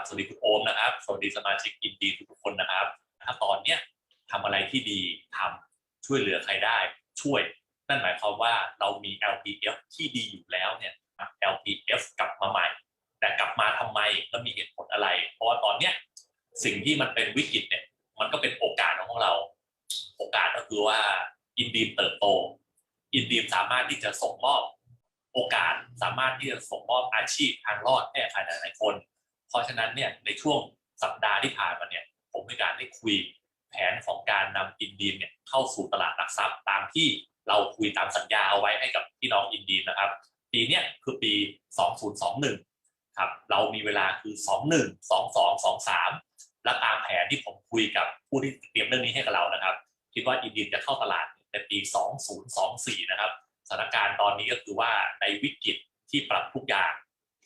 ับสวัสดีคุณโอมนะครับ สวัสดีสมาชิกอินดีทุกคนนะครับ ถ้าตอนเนี้ยทำอะไรที่ดีทำช่วยเหลือใครได้ช่วย นั่นหมายความว่าเรามี LPF ที่ดีอยู่แล้วเนี่ย LPF กลับมาใหม่ แต่กลับมาทำไมแล้วมีเหตุผลอะไร เพราะว่าตอนเนี้ยสิ่งที่มันเป็นวิกฤตเนี่ย มันก็เป็นโอกาสของเรา โอกาสก็คือว่าอินดีเติบโต อินดีสามารถที่จะส่งมอบโอกาสสามารถที่จะส่งมอบอาชีพทางรอดให้ใครหลายๆคน เพราะฉะนั้นเนี่ยในช่วงสัปดาห์ที่ผ่านมาเนี่ยผมมีการได้คุยแผนของการนำอินดีมเนี่ยเข้าสู่ตลาดหลักทรัพย์ตามที่เราคุยตามสัญญาเอาไว้ให้กับพี่น้องอินดีมนะครับ ปีเนี้ยคือปี 2021 ครับ เรามีเวลาคือ 21 22 23 และตามแผนที่ผมคุยกับผู้ที่เตรียมเรื่องนี้ให้กับเรานะครับ คิดว่าอินดีมจะเข้าตลาดในปี 2024 นะครับสถานการณ์ตอนนี้ก็คือว่าในวิกฤตที่ปรับทุกอย่าง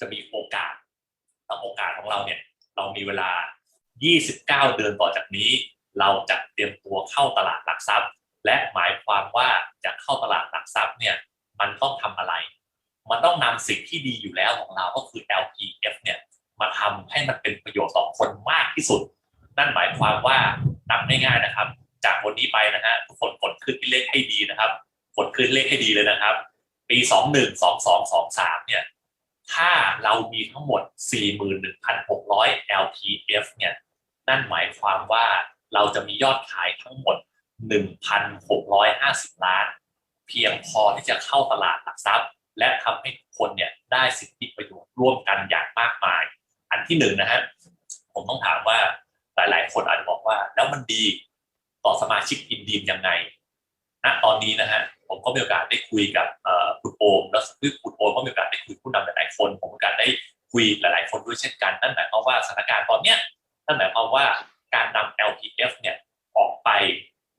จะมีโอกาส แล้วโอกาสของเราเนี่ยเรามีเวลา 29 เดือนต่อจากนี้ เราจะเตรียมตัวเข้าตลาดหลักทรัพย์ และหมายความว่าจะเข้าตลาดหลักทรัพย์เนี่ยมันต้องทำอะไร มันต้องนำสิ่งที่ดีอยู่แล้วของเราก็คือ LPF เนี่ยมาทำให้มันเป็นประโยชน์ต่อคนมากที่สุด นั่นหมายความว่านับง่ายๆนะครับ จากวันนี้ไปนะฮะทุกคนกดขึ้นที่เลขให้ดีนะครับกดขึ้นเลขให้ดีเลยนะครับ ปี 21 22 23เนี่ย ถ้าเรามีทั้งหมด 41,600 LPF เนี่ยนั่นหมายความว่าเราจะมียอดขายทั้งหมด 1,650 ล้าน เพียงพอที่จะเข้าตลาดหลักทรัพย์ และทำให้คนเนี่ยได้สิทธิประโยชน์ร่วมกันอย่างมากมาย อันที่หนึ่งนะฮะผมต้องถามว่าหลาย ๆ คนอาจจะบอกว่า แล้วมันดีต่อสมาชิกอินดีมยังไง ณตอนนี้นะฮะผมก็มีโอกาสได้คุยกับคุณโอมแล้วคุณโอมก็มีโอกาสได้คุยผู้นำหลายๆคน ผมมีโอกาสได้คุยหลายๆคนด้วยเช่นกันนั่นหมายความว่าสถานการณ์ตอนเนี้ยนั่นหมายความว่าการนำ LPF เนี่ยออกไป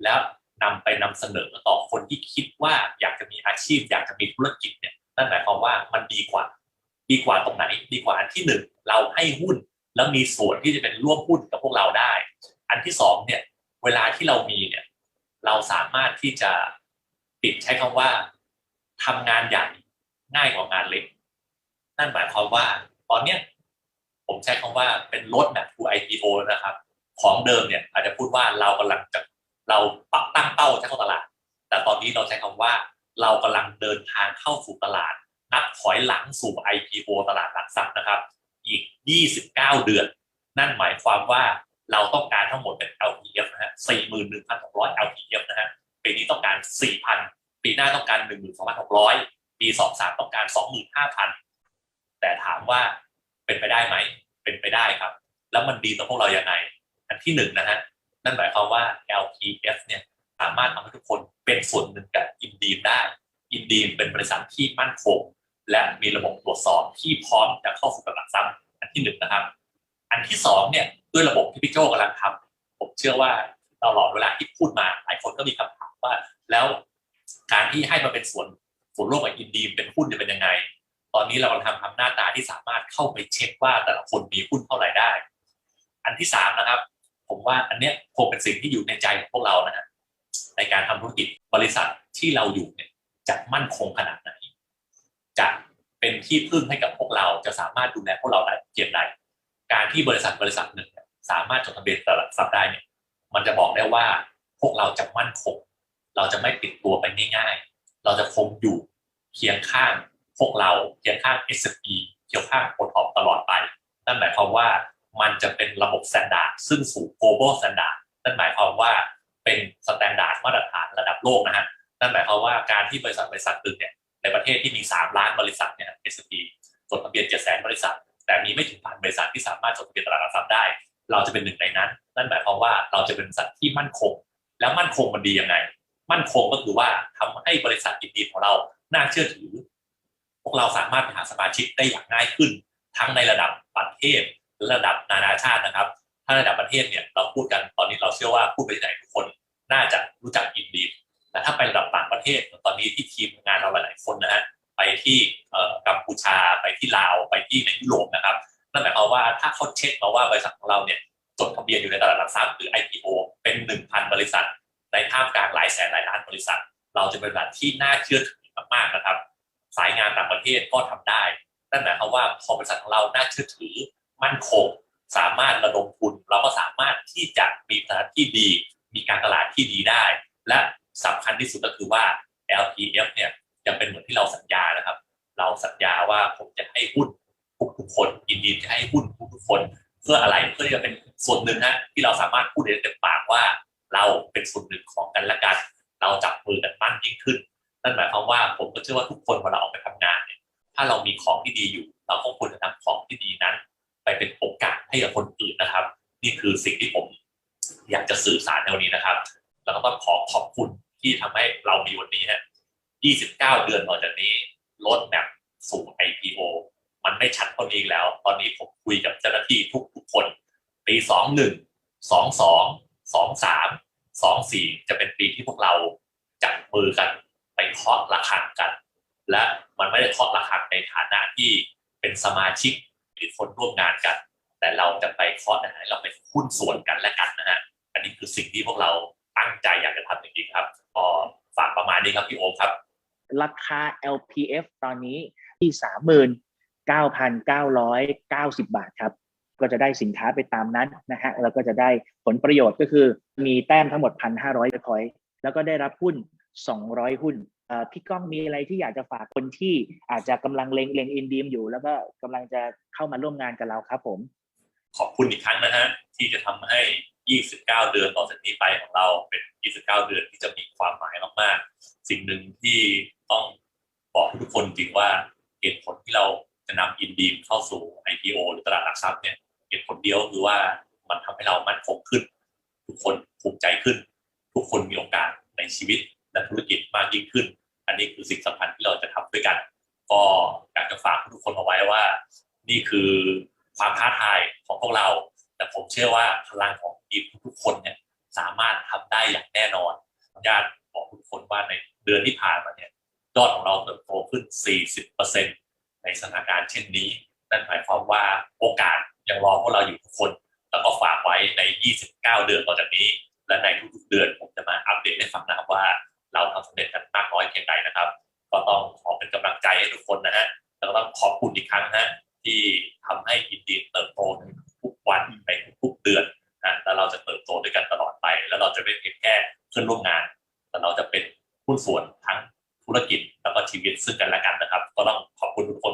แล้วนำไปนำเสนอต่อคนที่คิดว่าอยากจะมีอาชีพ อยากจะมีธุรกิจเนี่ยนั่นหมายความว่ามันดีกว่า ดีกว่าตรงไหน ดีกว่าอันที่หนึ่งเราให้หุ้นแล้วมีส่วนที่จะเป็นร่วมหุ้นกับพวกเราได้ อันที่สองเนี่ยเวลาที่เรามีเนี่ย เราสามารถที่จะติดใช้คำว่าทำงานใหญ่ง่ายกว่างานเล็ก นั่นหมายความว่า ตอนเนี้ยผมใช้คำว่าเป็นรถแบบ to IPO นะครับ ของเดิมเนี่ย อาจจะพูดว่าเรากำลังจะเราปักตั้งเป้าจะเข้าตลาด แต่ตอนนี้เราใช้คำว่า เรากำลังเดินทางเข้าสู่ตลาด นับถอยหลังสู่ IPO ตลาดหลักทรัพย์นะครับ อีก 29 เดือน นั่นหมายความว่า เราต้องการทั้งหมดเป็น LPF นะฮะ41,600 LPF นะฮะปีนี้ต้องการ 4,000 ปีหน้าต้องการ 12,600 ปี 23 ต้องการ 25,000 แต่ถามว่าเป็นไปได้ไหม เป็นไปได้ครับ แล้วมันดีต่อพวกเรายังไง อันที่หนึ่งนะฮะ นั่นหมายความว่า LPF เนี่ยสามารถทำให้ทุกคนเป็นส่วนหนึ่งกับอินดีมได้ อินดีมเป็นบริษัทที่มั่นคง และมีระบบตรวจสอบที่พร้อมจะเข้าสู่ตลาดทรัพย์อันที่หนึ่งนะครับ อันที่สองเนี่ยด้วยระบบที่พี่โจกำลังทำผมเชื่อว่าตลอดเวลาที่พูดมาหลายคนก็มีคำถามว่า แล้วการที่ให้มาเป็นส่วนส่วนร่วมกับอินดีมเป็นหุ้นจะเป็นยังไง ตอนนี้เรากำลังทำทำหน้าตาที่สามารถเข้าไปเช็คว่าแต่ละคนมีหุ้นเท่าไหร่ได้ อันที่สามนะครับ ผมว่าอันเนี้ยคงเป็นสิ่งที่อยู่ในใจของพวกเรานะฮะในการทำธุรกิจบริษัทที่เราอยู่เนี่ยจะมั่นคงขนาดไหนจะเป็นที่พึ่งให้กับพวกเราจะสามารถดูแลพวกเราได้เพียงใด การที่บริษัทบริษัทหนึ่งสามารถจดทะเบียนตลาดทรัพย์ได้เนี่ยมันจะบอกได้ว่าพวกเราจะมั่นคง เราจะไม่ติดตัวไปง่ายๆ เราจะคงอยู่เคียงข้างพวกเราเคียงข้าง s อ p เคียงข้างโอทอปตลอดไป นั่นหมายความว่ามันจะเป็นระบบ s แ a นดาร์ดซึ่งสู่ global standard นั่นหมายความว่าเป็นสแตนดาร์ดมาตรฐานระดับโลกนะฮะนั่นหมายความว่าการที่บริษัทบริษัทหนึ่งเนี่ยในประเทศที่มี 3 ล้านบริษัทเนี่ย S&P จดทะเบียน7 0 0 0 0บริษัท แต่มีไม่ถึงพันบริษัทที่สามารถจดทะเบียนตลาดหลักทรัพย์ได้ เราจะเป็นหนึ่งในนั้น นั่นหมายความว่าเราจะเป็นบริษัทที่มั่นคง แล้วมั่นคงมันดียังไง มั่นคงก็คือว่าทำให้บริษัทอินดีของเราน่าเชื่อถือ พวกเราสามารถหาสมาชิกได้อย่างง่ายขึ้น ทั้งในระดับประเทศและระดับนานาชาตินะครับ ถ้าระดับประเทศเนี่ยเราพูดกันตอนนี้เราเชื่อว่าพูดไปไหนทุกคนน่าจะรู้จักอินดีแต่ถ้าไประดับต่างประเทศตอนนี้ที่ทีมงานเราหลายๆคนนะฮะ ไปที่กัมพูชาไปที่ลาวไปที่ในยุโรปนะครับนั่นหมายความว่าถ้าเขาเช็คมาว่าบริษัทของเราเนี่ยจดทะเบียนอยู่ในตลาดหลักทรัพย์หรือ IPO เป็น 1,000 บริษัท ในท่ามกลางหลายแสนหลายล้านบริษัท เราจะเป็นบริษัทที่น่าเชื่อถือมากๆนะครับ สายงานต่างประเทศก็ทำได้นั่นหมายความว่าพอบริษัทของเราน่าเชื่อถือมั่นคง สามารถระดมทุน เราก็สามารถที่จะมีตลาดที่ดี มีการตลาดที่ดีได้ และสำคัญที่สุดก็คือว่า LPF เนี่ย ยังเป็นเหมือนที่เราสัญญานะครับ เราสัญญาว่าผมจะให้หุ้นทุกๆคนยินดีจะให้หุ้นทุกๆคน เพื่ออะไรเพื่อที่จะเป็นส่วนหนึ่งฮะที่เราสามารถพูดได้เต็มปากว่า เราเป็นส่วนหนึ่งของกันและกัน เราจับมือกันมั่นยิ่งขึ้นนั่นหมายความว่าผมก็เชื่อว่าทุกคนเวลาออกไปทำงานเนี่ยถ้าเรามีของที่ดีอยู่ เราก็ควรจะนำของที่ดีนั้น ไปเป็นโอกาสให้กับคนอื่นนะครับ นี่คือสิ่งที่ผมอยากจะสื่อสารในวันนี้นะครับ แล้วก็ต้องขอขอบคุณที่ทำให้เรามีวันนี้ฮะ 29 เดือนต่อจากนี้ลดแมพสู่ IPO มันไม่ชัดเท่านี้แล้ว ตอนนี้ผมคุยกับเจ้าหน้าที่ทุกทุกๆคน ปี21 22 23 24จะเป็นปีที่พวกเราจับมือกันไปเคาะระฆังกัน และมันไม่ได้เคาะระฆังในฐานะที่เป็นสมาชิกหรือคนร่วมงานกัน แต่เราจะไปเคาะนะฮะเราไปหุ้นส่วนกันและกันนะฮะอันนี้คือสิ่งที่พวกเราตั้งใจอยากจะทำจริงๆครับก็ฝากประมาณนี้ครับพี่โอมครับ ราคา LPF ตอนนี้ที่ 39,990 บาทครับ ก็จะได้สินค้าไปตามนั้นนะฮะแล้วก็จะได้ผลประโยชน์ก็คือมีแต้มทั้งหมด 1,500พอยต์แล้วก็ได้รับหุ้น 200 หุ้นพี่ก้องมีอะไรที่อยากจะฝากคนที่อาจจะกำลังเล็งเล็งอินดีมอยู่ แล้วก็กำลังจะเข้ามาร่วมงานกับเราครับผม ขอบคุณอีกครั้งนะฮะที่จะทำให้ 29 เดือนต่อจากนี้ไปของเราเป็น 29 เดือนที่จะมีความหมายมากๆ สิ่งหนึ่งที่ ต้องบอกทุกคนจริงว่าเหตุผลที่เราจะนำอินดีมเข้าสู่ IPO หรือตลาดหลักทรัพย์เนี่ยเหตุผลเดียวคือว่ามันทำให้เรามั่นคงขึ้น ทุกคนภูมิใจขึ้น ทุกคนมีโอกาสในชีวิตและธุรกิจมากยิ่งขึ้น อันนี้คือสิ่งสำคัญที่เราจะทำด้วยกัน ก็อยากจะฝากทุกคนเอาไว้ว่า นี่คือความท้าทายของพวกเรา แต่ผมเชื่อว่าพลังของทีมทุกๆคนเนี่ยสามารถทำได้อย่างแน่นอนญาติบอกทุกคนว่าในเดือนที่ผ่านมาเนี่ย ยอดของเราเติบโตขึ้น 40%ในสถานการณ์เช่นนี้ นั่นหมายความว่าโอกาสยังรอพวกเราอยู่ทุกคน แล้วก็ฝากไว้ใน 29 เดือนต่อจากนี้ และในทุกๆเดือนผมจะมาอัปเดตให้ฟังนะครับว่า เราทำสำเร็จกันมากน้อยเพียงใดนะครับ ก็ต้องขอเป็นกำลังใจให้ทุกคนนะฮะแล้วก็ต้องขอบคุณอีกครั้งนะฮะที่ทำให้อินดีเติบโตในทุกวันในทุกๆเดือนนะแล้วเราจะเติบโตด้วยกันตลอดไป แล้วเราจะไม่เพียงแค่เพื่อนร่วมงาน แต่เราจะเป็นหุ้นส่วนทั้ง ธุรกิจแล้วก็ชีวิตซึ่งกันและกันนะครับ ก็ต้องขอบคุณทุกคน